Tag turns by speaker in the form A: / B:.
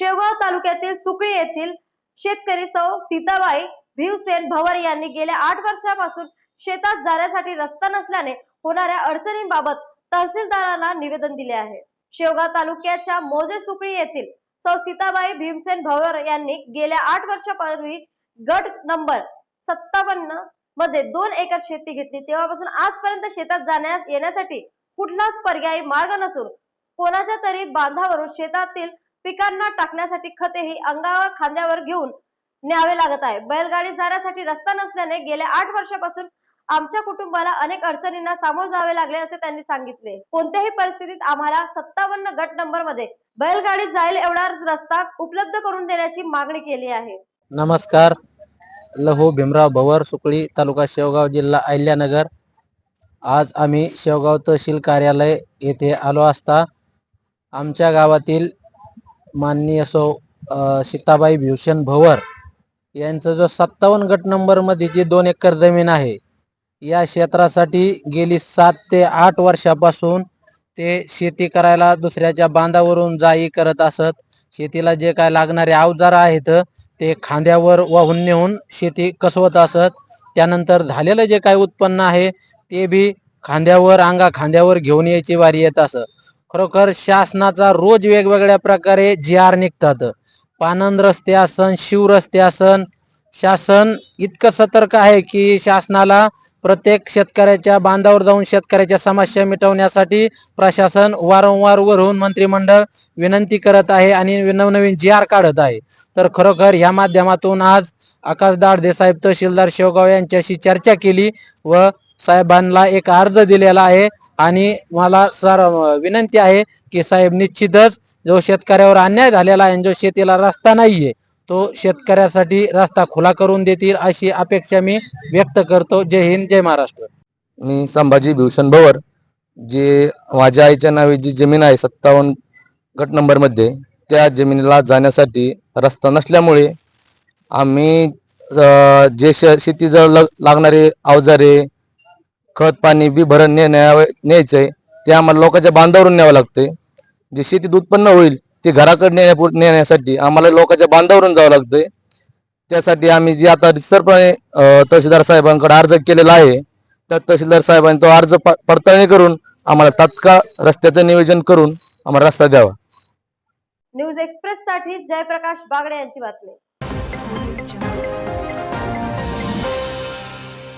A: शेवगाव तालुक्यातील सुकळी येथील शेतकरी सौ सीताबाई भीवसेन भवर यांनी गेल्या आठ वर्षापासून शेतात जाण्यासाठी रस्ता नसल्याने होणाऱ्या अडचणींबाबत तहसीलदारांना निवेदन दिले आहे. शेवगाव तालुक्याच्या मोजे सुकळी येथील सौ सीताबाई भीमसेन भवर यांनी गेल्या आठ वर्षापूर्वी गट नंबर सत्तावन्नमध्ये दोन एकर शेती घेतली. तेव्हापासून आजपर्यंत शेतात जाण्यास येण्यासाठी कुठलाच पर्यायी मार्ग नसून कोणाच्या तरी बांधावरून शेतातील पिकांना टाकण्यासाठी खते ही अंगावर खांद्यावर घेऊन न्यावे लागत आहे. बैलगाडी जाण्यासाठी रस्ता नसल्याने गेल्या आठ वर्षापासून आमच्या कुटुंबाला अनेक अडचणींना सामोरे जावे लागले असे त्यांनी सांगितले. कोणत्याही परिस्थितीत आम्हाला सत्तावन्न गट नंबरमध्ये बैलगाडी जाईल एवढा रस्ता उपलब्ध करून देण्याची मागणी केली आहे.
B: नमस्कार. लहू भीमराव भवर सुकळी तालुका शेवगाव जिल्हा अहिल्यानगर. आज आम्ही शेवगाव तहसील कार्यालय येथे आलो असता आमच्या गावातील माननीय सौ सीताबाई भीषण भवर यांचा जो सत्तावन्न गट नंबरमध्ये जी दोन एकर जमीन आहे या क्षेत्रासाठी गेली सात ते आठ वर्षापासून ते शेती करायला दुसऱ्याच्या बांधावरून जाई करत असत. शेतीला जे काय लागणारे अवजार आहेत ते खांद्यावर वाहून नेऊन शेती कसवत असत. त्यानंतर झालेलं जे काय उत्पन्न आहे ते बी खांद्यावर अंगा खांद्यावर घेऊन यायची वारी येत असत. खरोखर शासनाचा रोज वेगवेगळ्या प्रकारे जी आर निघतात. पानंद रस्ते असन शिव रस्ते असन शासन इतकं सतर्क आहे की शासनाला प्रत्येक शेतकऱ्याच्या बांधावर जाऊन शेतकऱ्याच्या समस्या मिटवण्यासाठी प्रशासन वारंवार वरून मंत्रिमंडळ विनंती करत आहे आणि नवनवीन जी आर काढत आहे. तर खरोखर ह्या माध्यमातून आज आकाश दाडदे साहेब तहसीलदार शेवगाव यांच्याशी चर्चा केली व साहेबांना एक अर्ज दिलेला आहे. आणि मला सर विनंती आहे की साहेब निश्चितच जो शेतकऱ्यावर अन्याय झालेला आहे आणि जो शेतीला रस्ता नाहीये तो शेतकऱ्यासाठी रस्ता खुला करून देतील अशी अपेक्षा मी व्यक्त करतो. जय हिंद जय महाराष्ट्र.
C: मी संभाजी भीषण भवर जे माझ्या आईच्या नावे जी जमीन आहे सत्तावन्न गट नंबरमध्ये त्या जमिनीला जाण्यासाठी रस्ता नसल्यामुळे आम्ही जे श शेतीजवळ लग लागणारे अवजारे खत पाणी बी भरण ने न्यायचं आहे ते आम्हाला लोकांच्या बांधावरून न्यावं लागतंय. जे शेतीत उत्पन्न होईल ते घराकडे नेण्या नेण्यासाठी आम्हाला लोकांच्या बांधावरून जावं लागतंय. त्यासाठी आम्ही जे आता रितसरपणे तहसीलदार साहेबांकडे अर्ज केलेला आहे त्या तहसीलदार साहेबांनी तो अर्ज पडताळणी करून आम्हाला तात्काळ रस्त्याचं नियोजन करून आम्हाला रस्ता द्यावा.
A: न्यूज एक्सप्रेस साठी जयप्रकाश बागडे यांची बातमी.